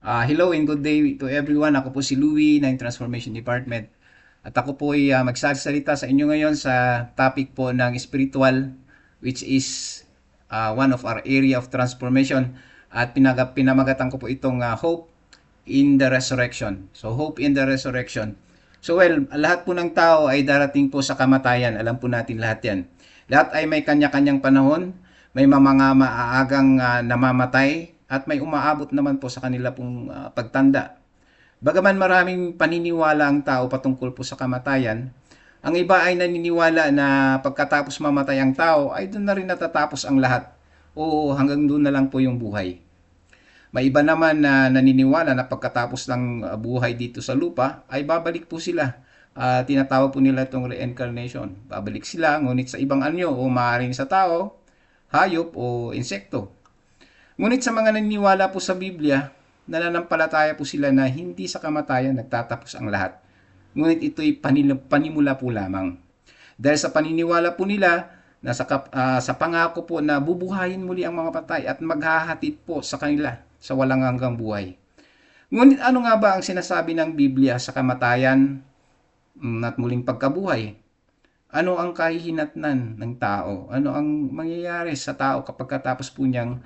Ah, hello and good day to everyone. Ako po si Louie ng Transformation Department. At ako po ay ah, magsasalita sa inyo ngayon sa topic po ng spiritual which is ah, one of our area of transformation at pinaga, pinamagatan ko po itong ah, hope in the resurrection. So hope in the resurrection. So well, lahat po ng tao ay darating po sa kamatayan. Alam po natin lahat yan. Lahat ay may kanya-kanyang panahon. May mga maaagang ah, namamatay at may umaabot naman po sa kanila pong ah, pagtanda. Bagaman maraming paniniwala ang tao patungkol po sa kamatayan, ang iba ay naniniwala na pagkatapos mamatay ang tao ay doon na rin natatapos ang lahat o hanggang doon na lang po yung buhay. May iba naman na naniniwala na pagkatapos ng uh, buhay dito sa lupa ay babalik po sila. Ah, tinatawag po nila itong reincarnation. Babalik sila ngunit sa ibang anyo o maaaring sa tao, hayop o insekto. Ngunit sa mga naniniwala po sa Biblia, nananampalataya po sila na hindi sa kamatayan nagtatapos ang lahat. Ngunit ito'y panimula po lamang. Dahil sa paniniwala po nila na sa, ah, sa pangako po na bubuhayin muli ang mga patay at maghahatid po sa kanila sa walang hanggang buhay. Ngunit ano nga ba ang sinasabi ng Biblia sa kamatayan mm, at muling pagkabuhay? Ano ang kahihinatnan ng tao? Ano ang mangyayari sa tao kapag katapos po niyang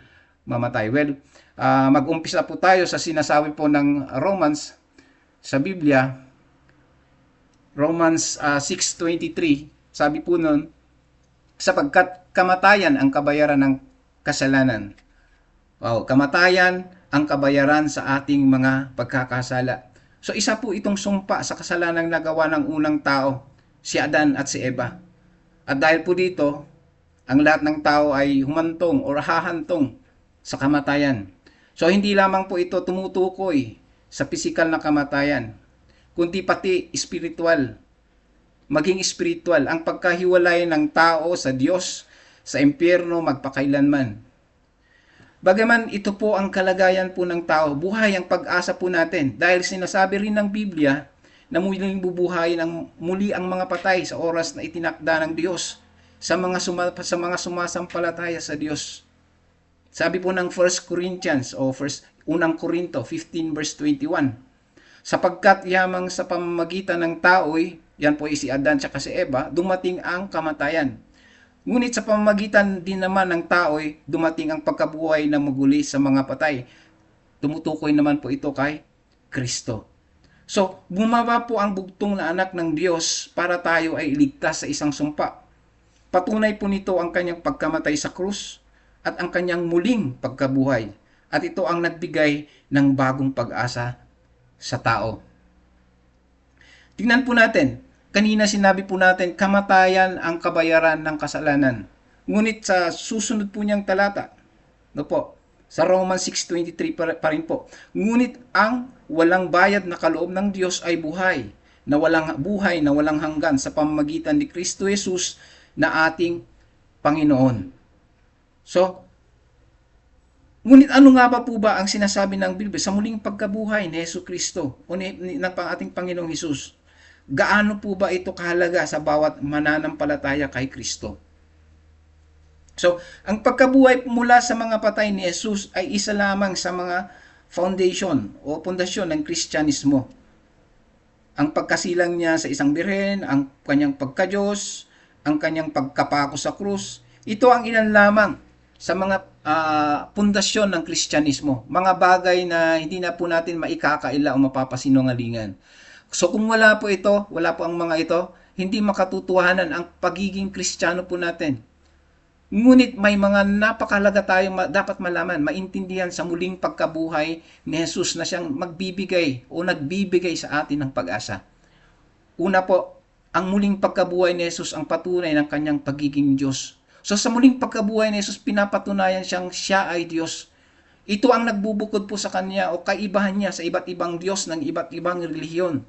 mamatay? Well, ah, mag-umpisa po tayo sa sinasabi po ng Romans sa Biblia. Romans ah, 6.23, sabi po nun, sapagkat kamatayan ang kabayaran ng kasalanan. Wow, kamatayan ang kabayaran sa ating mga pagkakasala. So isa po itong sumpa sa kasalanang nagawa ng unang tao, si Adan at si Eva. At dahil po dito, ang lahat ng tao ay humantong o hahantong sa kamatayan. So hindi lamang po ito tumutukoy sa pisikal na kamatayan, kundi pati spiritual. Maging spiritual ang pagkahiwalay ng tao sa Diyos sa impyerno magpakailanman. Bagaman ito po ang kalagayan po ng tao, buhay ang pag-asa po natin dahil sinasabi rin ng Biblia na muling bubuhayin ang muli ang mga patay sa oras na itinakda ng Diyos sa mga suma, sa mga sumasampalataya sa Diyos. Sabi po ng 1 Corinthians o first, unang Korinto 15 verse 21. Sapagkat yamang sa pamamagitan ng tao'y, yan po si Adan at si Eva, dumating ang kamatayan. Ngunit sa pamamagitan din naman ng tao'y dumating ang pagkabuhay na muguli sa mga patay. Tumutukoy naman po ito kay Kristo. So, bumaba po ang bugtong na anak ng Diyos para tayo ay iligtas sa isang sumpa. Patunay po nito ang kanyang pagkamatay sa krus at ang kanyang muling pagkabuhay. At ito ang nagbigay ng bagong pag-asa sa tao. Tingnan po natin, kanina sinabi po natin, kamatayan ang kabayaran ng kasalanan. Ngunit sa susunod po niyang talata, no po, sa Romans 6.23 pa, rin po, ngunit ang walang bayad na kaloob ng Diyos ay buhay, na walang buhay na walang hanggan sa pamamagitan ni Kristo Jesus na ating Panginoon. So, Ngunit ano nga ba po ba ang sinasabi ng Biblia sa muling pagkabuhay ni Yesu Kristo o ni, ni, ng ating Panginoong Hesus? Gaano po ba ito kahalaga sa bawat mananampalataya kay Kristo? So, ang pagkabuhay mula sa mga patay ni Jesus ay isa lamang sa mga foundation o pundasyon ng Kristyanismo. Ang pagkasilang niya sa isang birhen, ang kanyang pagkadyos, ang kanyang pagkapako sa krus, ito ang ilan lamang sa mga uh, pundasyon ng Kristyanismo. Mga bagay na hindi na po natin maikakaila o mapapasinungalingan. So kung wala po ito, wala po ang mga ito, hindi makatutuhanan ang pagiging Kristiyano po natin. Ngunit may mga napakalaga tayo ma- dapat malaman, maintindihan sa muling pagkabuhay ni Jesus na siyang magbibigay o nagbibigay sa atin ng pag-asa. Una po, ang muling pagkabuhay ni Jesus ang patunay ng kanyang pagiging Diyos. So sa muling pagkabuhay ni Jesus, pinapatunayan siyang siya ay Diyos. Ito ang nagbubukod po sa kanya o kaibahan niya sa iba't ibang Diyos ng iba't ibang relihiyon.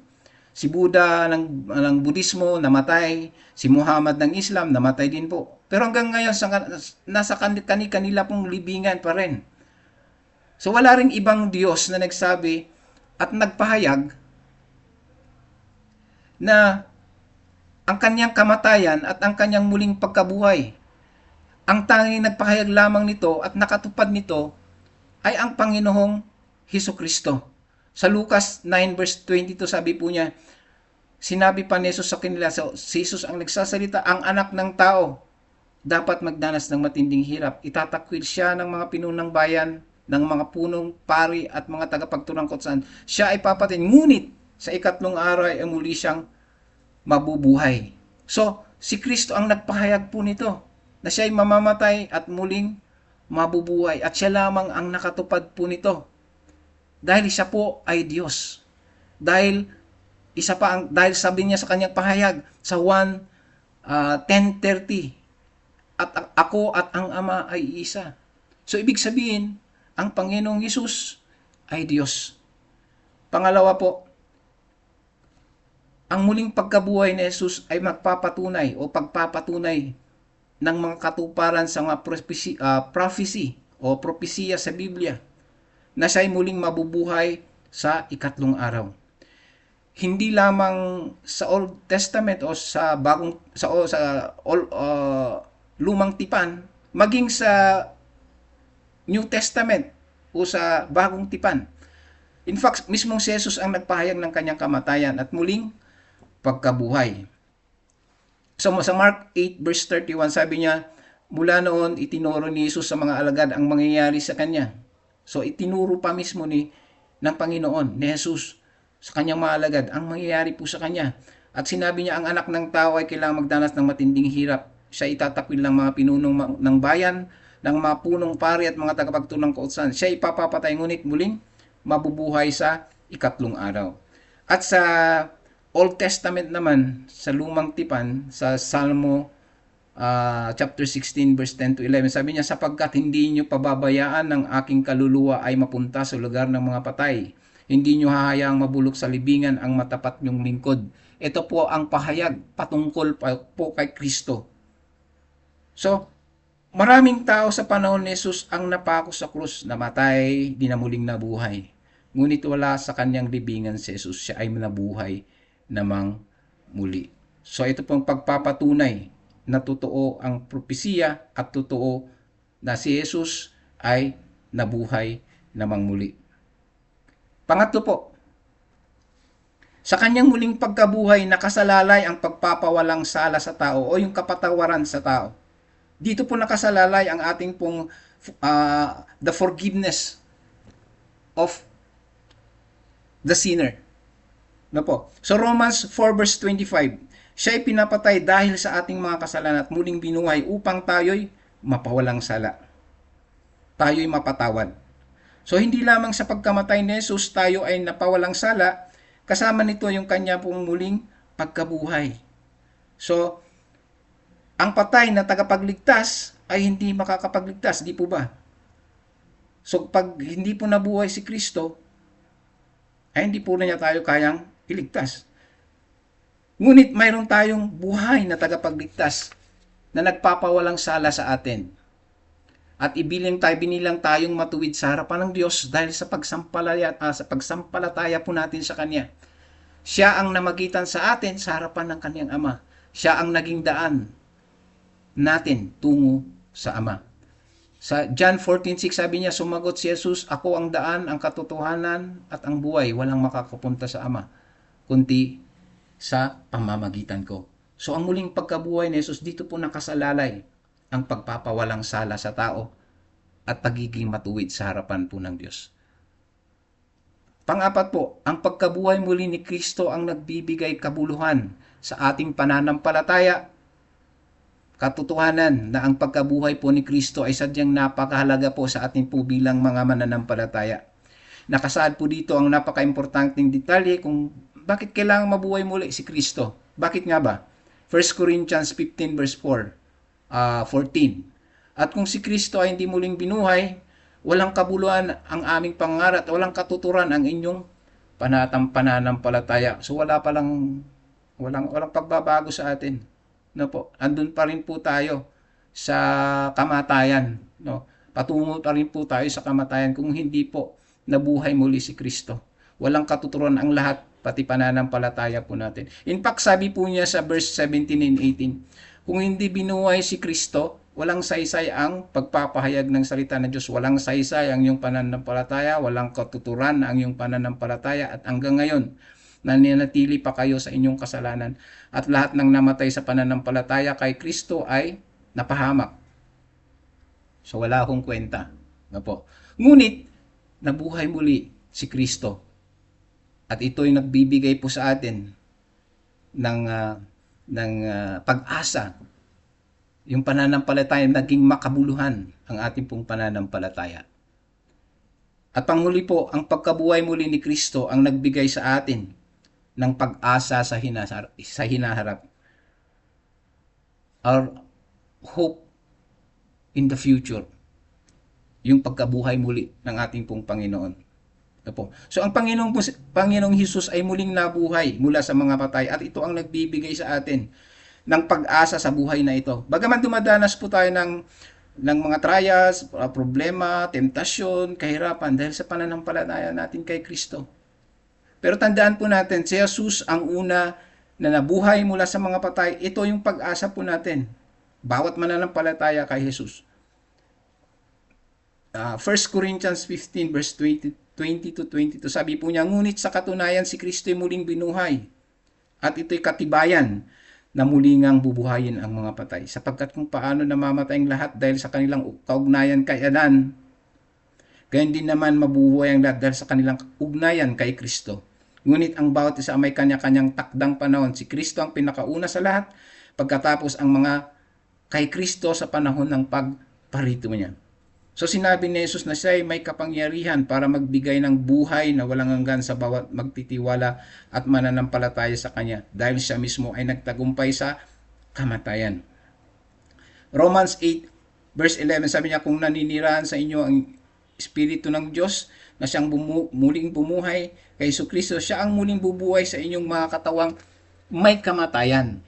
Si Buddha ng, ng Budismo namatay, si Muhammad ng Islam namatay din po. Pero hanggang ngayon sa, nasa kanila pong libingan pa rin. So wala ring ibang Diyos na nagsabi at nagpahayag na ang kanyang kamatayan at ang kanyang muling pagkabuhay ang tanging nagpahayag lamang nito at nakatupad nito ay ang Panginoong Heso Kristo. Sa Lucas 9 verse 22 sabi po niya, sinabi pa ni Jesus sa kanila, so, si Jesus ang nagsasalita, ang anak ng tao, dapat magdanas ng matinding hirap. Itatakwil siya ng mga pinunang bayan, ng mga punong pari at mga tagapagturang kutsan. Siya ay papatin. Ngunit sa ikatlong araw ay muli siyang mabubuhay. So, si Kristo ang nagpahayag po nito na siya ay mamamatay at muling mabubuhay at siya lamang ang nakatupad po nito. Dahil siya po ay Diyos. Dahil isa pa ang dahil sabi niya sa kanyang pahayag sa 1 uh, 10:30 at ako at ang Ama ay isa. So ibig sabihin, ang Panginoong Hesus ay Diyos. Pangalawa po, ang muling pagkabuhay ni Jesus ay magpapatunay o pagpapatunay ng mga katuparan sa mga prophecy, uh, prophecy o propesiya sa Biblia na siya ay muling mabubuhay sa ikatlong araw. Hindi lamang sa Old Testament o sa bagong sa o sa all, uh, lumang tipan, maging sa New Testament o sa bagong tipan. In fact, mismong si Jesus ang nagpahayag ng kanyang kamatayan at muling pagkabuhay. So sa Mark 8 verse 31 sabi niya, mula noon itinuro ni Jesus sa mga alagad ang mangyayari sa kanya. So itinuro pa mismo ni ng Panginoon ni Jesus sa kanyang mga alagad ang mangyayari po sa kanya. At sinabi niya ang anak ng tao ay kailangang magdanas ng matinding hirap. Siya itatakwil ng mga pinunong ng bayan, ng mga punong pari at mga tagapagtunang kautusan. Siya ipapapatay ngunit muling mabubuhay sa ikatlong araw. At sa Old Testament naman, sa lumang tipan, sa Salmo uh, chapter 16 verse 10 to 11, sabi niya, sapagkat hindi niyo pababayaan ng aking kaluluwa ay mapunta sa lugar ng mga patay. Hindi niyo hahayaang mabulok sa libingan ang matapat niyong lingkod. Ito po ang pahayag patungkol po kay Kristo. So, Maraming tao sa panahon ni Jesus ang napako sa krus, namatay, dinamuling nabuhay. Ngunit wala sa kanyang libingan si Jesus, siya ay nabuhay namang muli. So ito pong pagpapatunay na totoo ang propesiya at totoo na si Jesus ay nabuhay namang muli. Pangatlo po, sa kanyang muling pagkabuhay, nakasalalay ang pagpapawalang sala sa tao o yung kapatawaran sa tao dito po nakasalalay ang ating pong uh, the forgiveness of the sinner. No po. So Romans 4 verse 25, siya ay pinapatay dahil sa ating mga kasalanan at muling binuhay upang tayo'y mapawalang sala. Tayo'y mapatawad. So hindi lamang sa pagkamatay ni Jesus tayo ay napawalang sala, kasama nito yung kanya pong muling pagkabuhay. So ang patay na tagapagligtas ay hindi makakapagligtas, di po ba? So pag hindi po nabuhay si Kristo, ay hindi po na niya tayo kayang iligtas. Ngunit mayroon tayong buhay na tagapagligtas na nagpapawalang sala sa atin. At ibiling tayo, binilang tayong matuwid sa harapan ng Diyos dahil sa pagsampalaya, uh, sa pagsampalataya po natin sa Kanya. Siya ang namagitan sa atin sa harapan ng Kanyang Ama. Siya ang naging daan natin tungo sa Ama. Sa John 14:6 sabi niya, sumagot si Jesus, ako ang daan, ang katotohanan at ang buhay, walang makakapunta sa Ama, kundi sa pamamagitan ko. So ang muling pagkabuhay ni Jesus dito po nakasalalay ang pagpapawalang sala sa tao at pagiging matuwid sa harapan po ng Diyos. Pangapat po, ang pagkabuhay muli ni Kristo ang nagbibigay kabuluhan sa ating pananampalataya katotohanan na ang pagkabuhay po ni Kristo ay sadyang napakahalaga po sa ating po bilang mga mananampalataya. Nakasaad po dito ang napaka-importanting detalye kung bakit kailangan mabuhay muli si Kristo. Bakit nga ba? 1 Corinthians 15 verse 4, uh, 14. At kung si Kristo ay hindi muling binuhay, walang kabuluhan ang aming pangarat, walang katuturan ang inyong panatang pananampalataya. So wala palang walang walang pagbabago sa atin no po, andun pa rin po tayo sa kamatayan, no? Patungo pa rin po tayo sa kamatayan kung hindi po nabuhay muli si Kristo. Walang katuturan ang lahat, pati pananampalataya po natin. In fact, sabi po niya sa verse 17 and 18, kung hindi binuhay si Kristo, walang saysay ang pagpapahayag ng salita ng Diyos. Walang saysay ang iyong pananampalataya, walang katuturan ang iyong pananampalataya at hanggang ngayon, nananatili pa kayo sa inyong kasalanan at lahat ng namatay sa pananampalataya kay Kristo ay napahamak. So wala akong kwenta. Nga po. Ngunit, nabuhay muli si Kristo. At ito'y nagbibigay po sa atin ng, ah, ng ah, pag-asa. Yung pananampalataya naging makabuluhan ang ating pong pananampalataya. At panghuli po, ang pagkabuhay muli ni Kristo ang nagbigay sa atin ng pag-asa sa, hinasar- sa hinaharap. Our hope in the future. Yung pagkabuhay muli ng ating pong Panginoon. Ito po. So ang Panginoong, Panginoong Hesus ay muling nabuhay mula sa mga patay at ito ang nagbibigay sa atin ng pag-asa sa buhay na ito. Bagaman dumadanas po tayo ng ng mga trials, uh, problema, temptasyon, kahirapan dahil sa pananampalataya natin kay Kristo. Pero tandaan po natin, si Jesus ang una na nabuhay mula sa mga patay. Ito yung pag-asa po natin. Bawat mananampalataya kay Jesus. Uh, 1 Corinthians 15 verse 20, 20 to 22, sabi po niya, Ngunit sa katunayan si Kristo ay muling binuhay. At ito'y katibayan na muli ngang bubuhayin ang mga patay. Sapagkat kung paano namamatay ang lahat dahil sa kanilang kaugnayan kay Adan, gayon din naman mabubuhay ang lahat dahil sa kanilang ugnayan kay Kristo. Ngunit ang bawat isa may kanya-kanyang takdang panahon. Si Kristo ang pinakauna sa lahat, pagkatapos ang mga kay Kristo sa panahon ng pagparito niya. So sinabi ni Jesus na siya ay may kapangyarihan para magbigay ng buhay na walang hanggan sa bawat magtitiwala at mananampalataya sa Kanya dahil siya mismo ay nagtagumpay sa kamatayan. Romans 8 verse 11 sabi niya kung naninirahan sa inyo ang Espiritu ng Diyos na siyang bumu- muling bumuhay kay Kristo, siya ang muling bubuhay sa inyong mga katawang may kamatayan.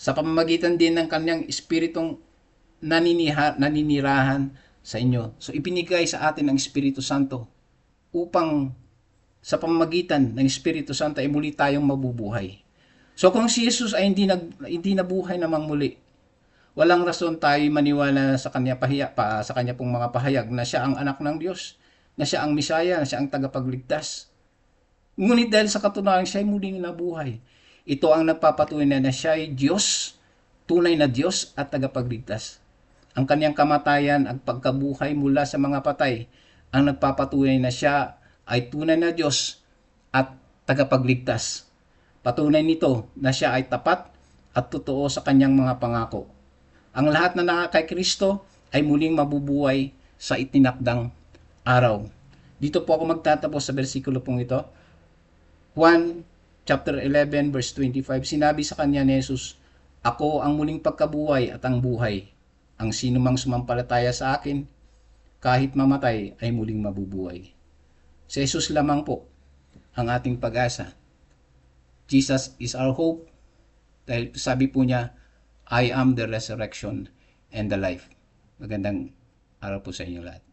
Sa pamamagitan din ng kanyang Espiritong naninirahan sa inyo. So ibinigay sa atin ang Espiritu Santo upang sa pamamagitan ng Espiritu Santo ay muli tayong mabubuhay. So kung si Jesus ay hindi nag hindi nabuhay namang muli, walang rason tayo maniwala sa kanya pahiya pa sa kanya pong mga pahayag na siya ang anak ng Diyos, na siya ang Misaya, na siya ang tagapagligtas. Ngunit dahil sa katunayan siya ay muling nabuhay. Ito ang nagpapatunay na siya ay Diyos, tunay na Diyos at tagapagligtas. Ang kanyang kamatayan at pagkabuhay mula sa mga patay ang nagpapatunay na siya ay tunay na Diyos at tagapagligtas. Patunay nito na siya ay tapat at totoo sa kanyang mga pangako. Ang lahat na nakakay Kristo ay muling mabubuhay sa itinakdang araw. Dito po ako magtatapos sa bersikulo pong ito. 1 chapter 11 verse 25 sinabi sa kanya ni Jesus, Ako ang muling pagkabuhay at ang buhay. Ang sino mang sumampalataya sa akin, kahit mamatay ay muling mabubuhay. Si Jesus lamang po ang ating pag-asa. Jesus is our hope dahil sabi po niya, I am the resurrection and the life. Magandang araw po sa inyo lahat.